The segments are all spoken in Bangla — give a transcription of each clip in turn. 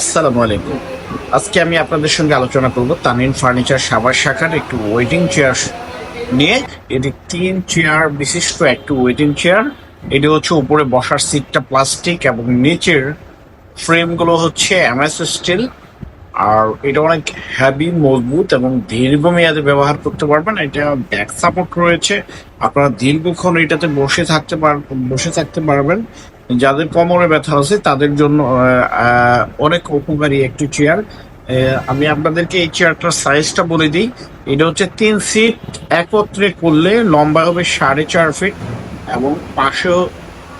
আসসালামু আলাইকুম। আজকে আমি আপনাদের সঙ্গে আলোচনা করব তানিন ফার্নিচার সাবার শাখার একটু ওয়েটিং চেয়ার নিয়ে। এটি তিন চেয়ার বিশিষ্ট, একটি ওয়েটিং চেয়ার। এটি হচ্ছে উপরে বসার সিটটা প্লাস্টিক এবং নিচের ফ্রেমগুলো হচ্ছে এমএস স্টিল। আর এটা অনেক হ্যাভি মজবুত এবং দীর্ঘমেয়াদে ব্যবহার করতে পারবেন। এটা ব্যাক সাপোর্ট রয়েছে। আপনারা দীর্ঘক্ষণ এটাতে বসে থাকতে পার, বসে থাকতে পারবেন। যাদের কোমরে ব্যথা আছে, তাদের জন্য অনেক উপকারী একটি চেয়ার আমি আপনাদেরকে এই চেয়ারটার সাইজটা বলে দিই। এটা হচ্ছে তিন সিট একত্রে করলে লম্বা হবে সাড়ে চার ফিট এবং পাশেও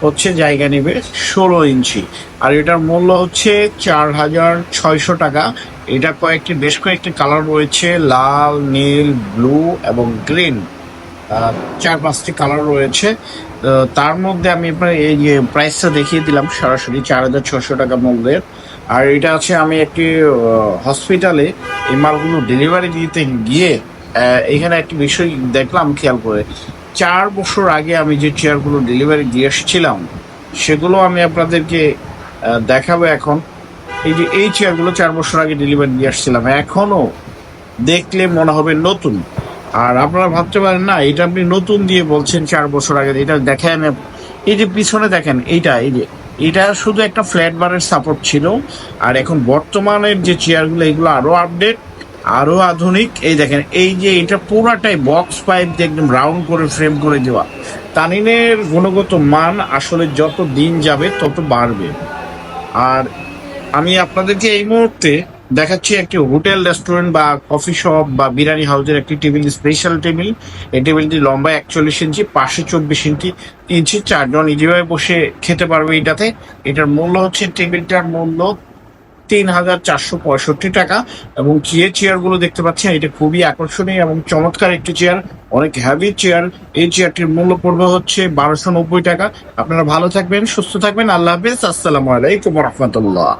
হচ্ছে জায়গা নেবে ষোলো ইঞ্চি। আর এটার মূল্য হচ্ছে চার হাজার ছয়শো টাকা। এটা কয়েকটি, বেশ কয়েকটি কালার রয়েছে, লাল, নীল ব্লু এবং গ্রিন চার পাঁচটি কালার রয়েছে। তার মধ্যে আমি আপনার এই যে প্রাইসটা দেখিয়ে দিলাম, সরাসরি চার হাজার ছশো টাকা মূল্যের। আর এটা আছে আমি একটি হসপিটালে এই মালগুলো ডেলিভারি দিতে গিয়ে এখানে একটি বিষয় দেখলাম খেয়াল করে। চার বছর আগে আমি যে চেয়ারগুলো ডেলিভারি দিয়ে এসেছিলাম, সেগুলো আমি আপনাদেরকে দেখাবো এখন। এই যে এই চেয়ারগুলো চার বছর আগে ডেলিভারি দিয়ে আসছিলাম এখনও দেখলে মনে হবে নতুন। আর আপনারা ভাবতে পারেন, না, এটা আপনি নতুন দিয়ে বলছেন চার বছর আগে, এটা দেখেন এই যে পিছনে দেখেন, এইটা, এই যে, এটা শুধু একটা ফ্ল্যাট বারের সাপোর্ট ছিল, আর এখন বর্তমানের যে চেয়ারগুলো এগুলো আরও আপডেট আরও আধুনিক, এই দেখেন, এই যে এটা পুরাটাই বক্স পাইপ দিয়ে একদম রাউন্ড করে ফ্রেম করে দেওয়া, তানিনের গুণগত মান আসলে যত দিন যাবে, তত বাড়বে। আর আমি আপনাদেরকে এই মুহূর্তে দেখাচ্ছি একটি হোটেল, রেস্টুরেন্ট বা কফি শপ বা বিরিয়ানি হাউসের একটি টেবিল স্পেশাল টেবিল। এই টেবিলটি লম্বা একচল্লিশ ইঞ্চি, পাশে চব্বিশ ইঞ্চি ইঞ্চি, চারজন ইজিভাবে বসে খেতে পারবে এটাতে এটার মূল্য হচ্ছে টেবিলটার মূল্য তিন হাজার চারশো পঁয়ষট্টি টাকা এবং যে চেয়ারগুলো দেখতে পাচ্ছেন, এটা খুবই আকর্ষণীয় এবং চমৎকার একটি চেয়ার অনেক হ্যাভি চেয়ার এই চেয়ারটির মূল্য পড়বে হচ্ছে বারোশো নব্বই টাকা। আপনারা ভালো থাকবেন, সুস্থ থাকবেন। আল্লাহ হাফিজ। আসসালামু আলাইকুম রহমতুল্লাহ।